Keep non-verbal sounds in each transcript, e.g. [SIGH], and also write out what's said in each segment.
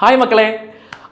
Hi മക്കളെ.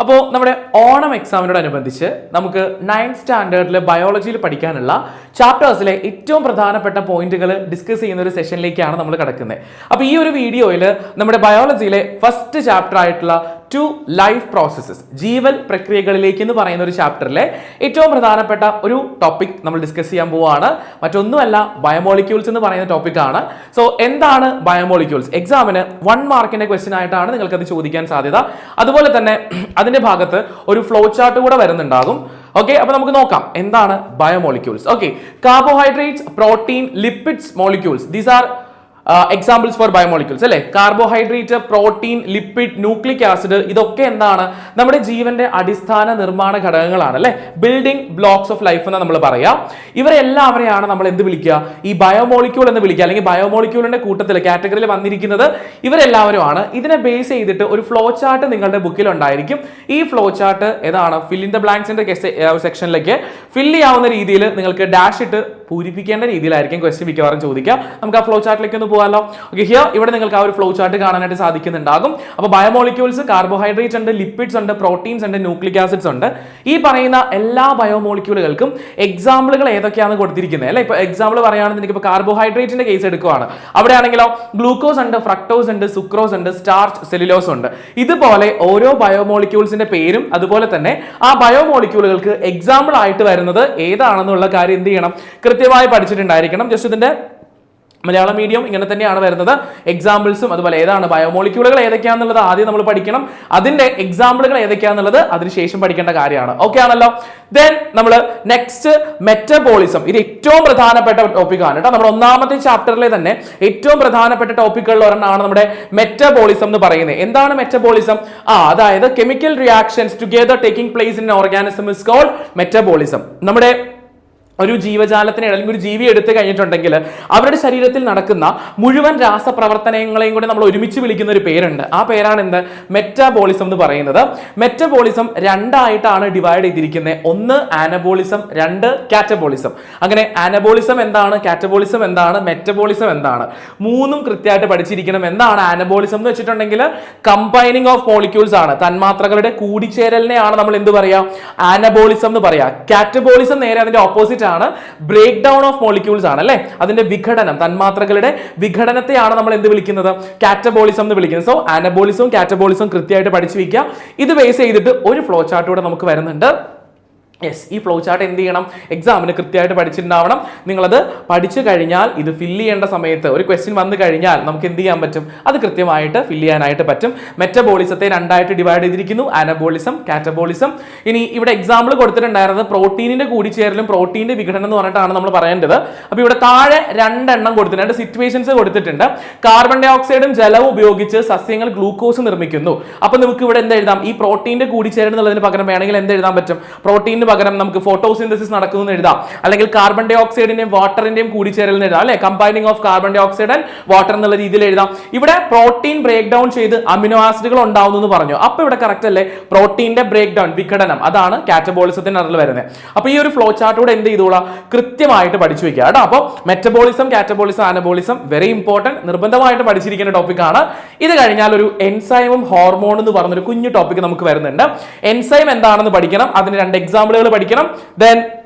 അപ്പോൾ നമ്മുടെ ഓണം എക്സാമിനോടനുബന്ധിച്ച് നമുക്ക് നയൻത് സ്റ്റാൻഡേർഡിൽ ബയോളജിയിൽ പഠിക്കാനുള്ള ചാപ്റ്റേഴ്സിലെ ഏറ്റവും പ്രധാനപ്പെട്ട പോയിന്റുകൾ ഡിസ്കസ് ചെയ്യുന്ന ഒരു സെഷനിലേക്കാണ് നമ്മൾ കിടക്കുന്നത് അപ്പോൾ ഈ ഒരു വീഡിയോയിൽ നമ്മുടെ ബയോളജിയിലെ ഫസ്റ്റ് ചാപ്റ്റർ ആയിട്ടുള്ള ടു ലൈഫ് പ്രോസസ്സസ് ജീവൽ പ്രക്രിയകളിലേക്ക് എന്ന് പറയുന്ന ഒരു ചാപ്റ്ററിലെ ഏറ്റവും പ്രധാനപ്പെട്ട ഒരു ടോപ്പിക് നമ്മൾ ഡിസ്കസ് ചെയ്യാൻ പോവുകയാണ് മറ്റൊന്നുമല്ല ബയോമോളിക്യൂൾസ് എന്ന് പറയുന്ന ടോപ്പിക്കാണ് സോ എന്താണ് ബയോമോളിക്യൂൾസ് എക്സാമിന് വൺ മാർക്കിന്റെ ക്വസ്റ്റ്യൻ ആയിട്ടാണ് നിങ്ങൾക്കത് ചോദിക്കാൻ സാധ്യത. അതുപോലെ തന്നെ [CLEARS THROAT] അതിന്റെ ഭാഗത്ത് ഒരു ഫ്ലോ ചാർട്ട് കൂടെ വരുന്നുണ്ടാകും. ഓക്കെ അപ്പൊ നമുക്ക് നോക്കാം. എന്താണ് biomolecules okay carbohydrates protein lipids molecules these are examples for biomolecules അല്ലേ? Carbohydrate protein lipid nucleic acid ഇതൊക്കെ എന്താണ്? നമ്മുടെ ജീവന്റെ അടിസ്ഥാന നിർമ്മാണ ഘടകങ്ങളാണ് അല്ലേ? ബിൽഡിംഗ് ബ്ലോക്സ് ഓഫ് ലൈഫ് എന്ന് നമ്മൾ പറയാം. ഇവരെല്ലാവരെയാണ് നമ്മൾ എന്ത് വിളിക്കുക? ഈ ബയോമോളിക്യൂൾ എന്ന് വിളിക്കുക. അല്ലെങ്കിൽ ബയോമോളിക്യൂളിന്റെ കൂട്ടത്തിൽ കാറ്റഗറിയിൽ വന്നിരിക്കുന്നത് ഇവരെല്ലാവരുമാണ്. ഇതിനെ ബേസ് ചെയ്തിട്ട് ഒരു ഫ്ലോ ചാർട്ട് നിങ്ങളുടെ ബുക്കിൽ ഉണ്ടായിരിക്കും. ഈ ഫ്ലോ ചാർട്ട് ഏതാണ് ഫില്ലിൻ ദ ബ്ലാങ്ക്സിന്റെ സെക്ഷനിലേക്ക് ഫില്ല് ചെയ്യാവുന്ന രീതിയിൽ നിങ്ങൾക്ക് ഡാഷ് ഇട്ട് പൂരിപ്പിക്കേണ്ട രീതിയിലായിരിക്കും ക്വസ്റ്റ്യൻ മിക്കവാറും ചോദിക്കുക. നമുക്ക് ആ ഫ്ലോ ചാർട്ടിലേക്ക് ഒന്ന് പോകാമല്ലോ ഓക്കെ ഹിയർ ഇവിടെ നിങ്ങൾക്ക് ആ ഒരു ഫ്ലോ ചാർട്ട് കാണാനായിട്ട് സാധിക്കുന്നുണ്ടാകും. അപ്പോൾ ബയോമോളിക്യൂൾസ് കാർബോഹൈഡ്രേറ്റ്സ് ഉണ്ട് ലിപ്പിഡ്സ് ഉണ്ട് പ്രോട്ടീൻസ് ഉണ്ട് ന്യൂക്ലിക് ആസിഡ്സ് ഉണ്ട്. ഈ പറയുന്ന എല്ലാ ബയോമോളിക്യൂളുകൾക്കും എക്സാമ്പിളുകൾ ഏതൊക്കെയാണ് കൊടുത്തിരിക്കുന്നത്? അല്ലെ? ഇപ്പോൾ എക്സാമ്പിൾ പറയുകയാണെന്നുണ്ടെങ്കിൽ ഇപ്പോൾ കാർബോഹൈഡ്രേറ്റിന്റെ കേസ് എടുക്കുവാണ്. അവിടെ ആണെങ്കിലോ ഗ്ലൂക്കോസ് ഉണ്ട് ഫ്രക്ടോസ് ഉണ്ട് സുക്രോസ് ഉണ്ട് സ്റ്റാർച്ച് സെല്ലുലോസ് ഉണ്ട്. ഇതുപോലെ ഓരോ ബയോമോളിക്യൂൾസിന്റെ പേരും അതുപോലെ തന്നെ ആ ബയോമോളിക്യൂളുകൾക്ക് എക്സാമ്പിൾ ആയിട്ട് വരുന്നത് ഏതാണെന്നുള്ള കാര്യം എന്ത് ചെയ്യണം? കൃത്യമായി പഠിച്ചിട്ടുണ്ടായിരിക്കണം. ജസ്റ്റ് ഇതിന്റെ മലയാളം മീഡിയം ഇങ്ങനെ തന്നെയാണ് വരുന്നത്. എക്സാമ്പിൾസും അതുപോലെ ഏതാണ്? ബയോമോളിക്യൂളുകൾ ഏതൊക്കെയാണെന്നുള്ളത് ആദ്യം നമ്മൾ പഠിക്കണം. അതിന്റെ എക്സാമ്പിളുകൾ ഏതൊക്കെയാണെന്നുള്ളത് അതിനുശേഷം പഠിക്കേണ്ട കാര്യമാണ്. ഓക്കെ ആണല്ലോ? ദെൻ നമ്മൾ നെക്സ്റ്റ് മെറ്റബോളിസം ഇത് ഏറ്റവും പ്രധാനപ്പെട്ട ടോപ്പിക്കാണ് കേട്ടോ. നമ്മുടെ ഒന്നാമത്തെ ചാപ്റ്ററിലെ തന്നെ ഏറ്റവും പ്രധാനപ്പെട്ട ടോപ്പിക്കുകളിൽ ഒരെണ്ണമാണ് നമ്മുടെ മെറ്റബോളിസം എന്ന് പറയുന്നത്. എന്താണ് മെറ്റബോളിസം ആ അതായത് chemical reactions together taking place in organism is called metabolism നമ്മുടെ ഒരു ജീവജാലത്തിനെ അല്ലെങ്കിൽ ഒരു ജീവി എടുത്തു കഴിഞ്ഞിട്ടുണ്ടെങ്കിൽ അവരുടെ ശരീരത്തിൽ നടക്കുന്ന മുഴുവൻ രാസപ്രവർത്തനങ്ങളെയും കൂടി നമ്മൾ ഒരുമിച്ച് വിളിക്കുന്ന ഒരു പേരുണ്ട്. ആ പേരാണ് എന്ത്? മെറ്റാബോളിസം എന്ന് പറയുന്നത്. മെറ്റബോളിസം രണ്ടായിട്ടാണ് ഡിവൈഡ് ചെയ്തിരിക്കുന്നത്. ഒന്ന് ആനബോളിസം രണ്ട് കാറ്റബോളിസം അങ്ങനെ ആനബോളിസം എന്താണ്? കാറ്റബോളിസം എന്താണ്? മെറ്റബോളിസം എന്താണ്? മൂന്നും കൃത്യമായിട്ട് പഠിച്ചിരിക്കണം. എന്താണ് ആനബോളിസം എന്ന് വെച്ചിട്ടുണ്ടെങ്കിൽ കമ്പൈനിങ് ഓഫ് മോളിക്യൂൾസ് ആണ്. തന്മാത്രകളുടെ കൂടിച്ചേരലിനെയാണ് നമ്മൾ എന്ത് പറയാ? ആനബോളിസം എന്ന് പറയാം. കാറ്റബോളിസം നേരെ അതിന്റെ ഓപ്പോസിറ്റ് ആണ്. ബ്രേക്ക് ഡൗൺ ഓഫ് മോളിക്യൂൾസ് ആണ് അല്ലെ? അതിന്റെ വിഘടനം തന്മാത്രകളുടെ വിഘടനത്തെയാണ് നമ്മൾ എന്ത് വിളിക്കുന്നത്? കാറ്റബോളിസം എന്ന് വിളിക്കുന്നത്. സോ ആനബോളിസവും കാറ്റബോളിസവും കൃത്യമായിട്ട് പഠിച്ചു വയ്ക്കുക ഇത് ബേസ് ചെയ്തിട്ട് ഒരു ഫ്ലോ ചാർട്ട് കൂടെ നമുക്ക് വരുന്നുണ്ട്. യെസ് ഈ ഫ്ലോ ചാർട്ട് എന്ത് ചെയ്യണം? എക്സാമിന് കൃത്യമായിട്ട് പഠിച്ചിട്ടുണ്ടാവണം. നിങ്ങളത് പഠിച്ചു കഴിഞ്ഞാൽ ഇത് ഫില്ല് ചെയ്യേണ്ട സമയത്ത് ഒരു ക്വസ്റ്റ്യൻ വന്നു കഴിഞ്ഞാൽ നമുക്ക് എന്ത് ചെയ്യാൻ പറ്റും? അത് കൃത്യമായിട്ട് ഫില്ല് ചെയ്യാനായിട്ട് പറ്റും. മെറ്റബോളിസത്തെ രണ്ടായിട്ട് ഡിവൈഡ് ചെയ്തിരിക്കുന്നു. ആനബോളിസം കാറ്റബോളിസം ഇനി ഇവിടെ എക്സാമ്പിൾ കൊടുത്തിട്ടുണ്ടായിരുന്നത് പ്രോട്ടീനിന്റെ കൂടിച്ചേരലും പ്രോട്ടീന്റെ വിഘടനം എന്ന് പറഞ്ഞിട്ടാണ് നമ്മൾ പറയേണ്ടത്. അപ്പോൾ ഇവിടെ താഴെ രണ്ടെണ്ണം കൊടുത്തിട്ടുണ്ട്. സിറ്റുവേഷൻസ് കൊടുത്തിട്ടുണ്ട്. കാർബൺ ഡൈ ഓക്സൈഡും ജലവും ഉപയോഗിച്ച് സസ്യങ്ങൾ ഗ്ലൂക്കോസ് നിർമ്മിക്കുന്നു. അപ്പോൾ നമുക്ക് ഇവിടെ എന്ത് എഴുതാം ഈ പ്രോട്ടീന്റെ ചേരൽ എന്നുള്ളതിന് പകരം വേണമെങ്കിൽ എന്ത് എഴുതാൻ പറ്റും? പ്രോട്ടീന് പകരം നമുക്ക് ഫോട്ടോസിന്തസിസ് നടക്കുന്നു എഴുതാം. അല്ലെങ്കിൽ കാർബൺ ഡൈ ഓക്സൈഡിന്റെയും വാട്ടറിന്റെയും കൂടിച്ചേരൽ എഴുതാം അല്ലെ? Combining of carbon dioxide and water എന്നുള്ള രീതിയിൽ എഴുതാം. ഇവിടെ പ്രോട്ടീൻ ബ്രേക്ക് ഡൗൺ ചെയ്ത് അമിനോ ആസിഡുകൾ ഉണ്ടാവുന്നു എന്ന് പറഞ്ഞു. അപ്പൊ ഇവിടെ കറക്റ്റ് അല്ലേ? പ്രോട്ടീന്റെ ബ്രേക്ക് ഡൗൺ വിഘടനം അതാണ് കാറ്റബോളിസത്തിന്റെ അതിൽ വരുന്നത്. അപ്പൊ ഈ ഒരു ഫ്ലോ ചാർട്ട് കൂടെ എന്ത് ചെയ്തോളാം? കൃത്യമായിട്ട് പഠിച്ചു വെക്കുക കേട്ടോ. അപ്പോൾ metabolism catabolism anabolism very important നിർബന്ധമായിട്ട് പഠിച്ചിരിക്കുന്ന ടോപ്പിക് ആണ്. ഇത് കഴിഞ്ഞാൽ ഒരു എൻസൈമും ഹോർമോൺ എന്ന് പറഞ്ഞൊരു കുഞ്ഞു ടോപ്പിക് നമുക്ക് വരുന്നുണ്ട്. എൻസൈം എന്താണെന്ന് പഠിക്കണം. അതിന് രണ്ട് പഠിക്കണം. ദെൻ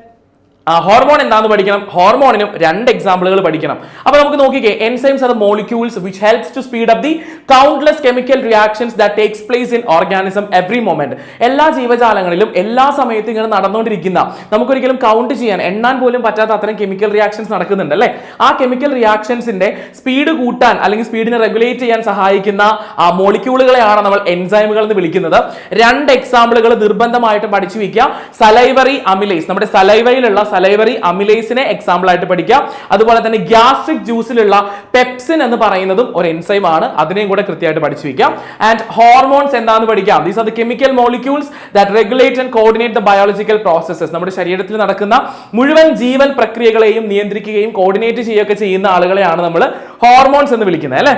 ഹോർമോൺ എന്താണെന്ന് പഠിക്കണം? ഹോർമോണിനും രണ്ട് എക്സാമ്പിളുകൾ പഠിക്കണം. അപ്പൊ നമുക്ക് നോക്കിക്കേ enzymes are molecules which helps to speed up the countless chemical reactions that takes place in organism every moment എല്ലാ ജീവജാലങ്ങളിലും എല്ലാ സമയത്തും ഇങ്ങനെ നടന്നുകൊണ്ടിരിക്കുന്ന നമുക്കൊരിക്കലും കൗണ്ട് ചെയ്യാൻ എണ്ണാൻ പോലും പറ്റാത്ത അത്തരം കെമിക്കൽ റിയാക്ഷൻസ് നടക്കുന്നുണ്ട് അല്ലേ? ആ കെമിക്കൽ റിയാക്ഷൻസിന്റെ സ്പീഡ് കൂട്ടാൻ അല്ലെങ്കിൽ സ്പീഡിനെ റെഗുലേറ്റ് ചെയ്യാൻ സഹായിക്കുന്ന ആ മോളിക്യൂളുകളെയാണ് നമ്മൾ എൻസൈമുകൾ എന്ന് വിളിക്കുന്നത്. രണ്ട് എക്സാമ്പിളുകൾ നിർബന്ധമായിട്ടും പഠിച്ചു വയ്ക്കുക. സലൈവറി അമിലേസ് നമ്മുടെ സലൈവറിയിലുള്ള സലൈവറി അമിലേസിനെ എക്സാമ്പിൾ ആയിട്ട് പഠിക്കാം. അതുപോലെ തന്നെ ഗ്യാസ്ട്രിക് ജ്യൂസിലുള്ള പെപ്സിൻ എന്ന് പറയുന്നതും ഒരു എൻസൈം ആണ്. അതിനെയും കൂടെ കൃത്യമായിട്ട് പഠിച്ചു വയ്ക്കാം. ആൻഡ് ഹോർമോൺസ് എന്താണെന്ന് പഠിക്കാം. These are the chemical molecules that regulate and coordinate the biological processes നമ്മുടെ ശരീരത്തിൽ നടക്കുന്ന മുഴുവൻ ജീവൻ പ്രക്രിയകളെയും നിയന്ത്രിക്കുകയും കോർഡിനേറ്റ് ചെയ്യുകയൊക്കെ ചെയ്യുന്ന ആളുകളെയാണ് നമ്മൾ ഹോർമോൺസ് എന്ന് വിളിക്കുന്നത് അല്ലേ?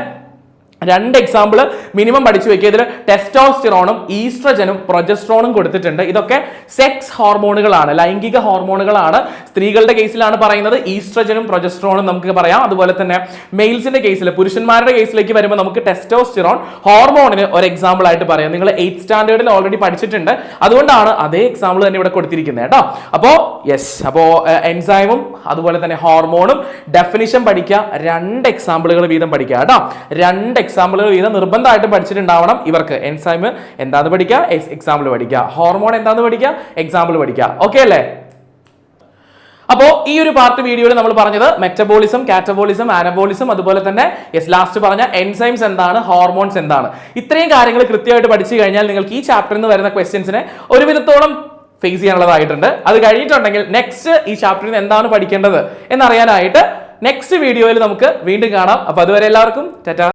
രണ്ട് എക്സാമ്പിൾ മിനിമം പഠിച്ചു വെക്കുക ഇതിൽ ടെസ്റ്റോസ്റ്റിറോണും ഈസ്ട്രജനും പ്രൊജസ്ട്രോണും കൊടുത്തിട്ടുണ്ട്. ഇതൊക്കെ സെക്സ് ഹോർമോണുകളാണ് ലൈംഗിക ഹോർമോണുകളാണ് സ്ത്രീകളുടെ കേസിലാണ് പറയുന്നത്. ഈസ്ട്രജനും പ്രൊജസ്ട്രോണും നമുക്ക് പറയാം. അതുപോലെ തന്നെ മെയിൽസിന്റെ കേസിൽ പുരുഷന്മാരുടെ കേസിലേക്ക് വരുമ്പോൾ നമുക്ക് ടെസ്റ്റോസ്റ്റിറോൺ ഹോർമോണിന് ഒരു എക്സാമ്പിൾ ആയിട്ട് പറയാം. നിങ്ങൾ എയ്ത്ത് സ്റ്റാൻഡേർഡിൽ ഓൾറെഡി പഠിച്ചിട്ടുണ്ട്. അതുകൊണ്ടാണ് അതേ എക്സാമ്പിൾ തന്നെ ഇവിടെ കൊടുത്തിരിക്കുന്നത് കേട്ടോ. അപ്പോ യെസ് അപ്പോ എൻസൈമും അതുപോലെ തന്നെ ഹോർമോണും ഡെഫിനിഷൻ പഠിക്കുക. രണ്ട് എക്സാമ്പിളുകൾ വീതം പഠിക്കുക കേട്ടോ. രണ്ട് എക്സാമ്പിളുകൾ വീതം നിർബന്ധമായിട്ട് പഠിച്ചിട്ടുണ്ടാവണം. ഇവർക്ക് എൻസൈം എന്താന്ന് പഠിക്കുക? എക്സാമ്പിൾ പഠിക്കുക. ഹോർമോൺ എന്താന്ന് പഠിക്കുക? എക്സാമ്പിൾ പഠിക്കുക. ഓക്കെ അല്ലേ? അപ്പോൾ ഈ ഒരു പാർട്ട് വീഡിയോയിൽ നമ്മൾ പറഞ്ഞത് മെറ്റബോളിസം കാറ്റബോളിസം ആനബോളിസം അതുപോലെ തന്നെ യെസ് ലാസ്റ്റ് പറഞ്ഞ എൻസൈംസ് എന്താണ് ഹോർമോൺസ് എന്താണ്. ഇത്രയും കാര്യങ്ങൾ കൃത്യമായിട്ട് പഠിച്ചു കഴിഞ്ഞാൽ നിങ്ങൾക്ക് ഈ ചാപ്റ്ററിൽ നിന്ന് വരുന്ന ക്വസ്റ്റ്യൻസിനെ ഒരു വിധത്തോളം ഫേസ് ചെയ്യാനുള്ളതായിട്ടുണ്ട്. അത് കഴിഞ്ഞിട്ടുണ്ടെങ്കിൽ നെക്സ്റ്റ് ഈ ചാപ്റ്ററിൽ നിന്ന് എന്താണ് പഠിക്കേണ്ടത് എന്നറിയാനായിട്ട് നെക്സ്റ്റ് വീഡിയോയിൽ നമുക്ക് വീണ്ടും കാണാം. അപ്പോൾ അതുവരെ എല്ലാവർക്കും ടാറ്റ.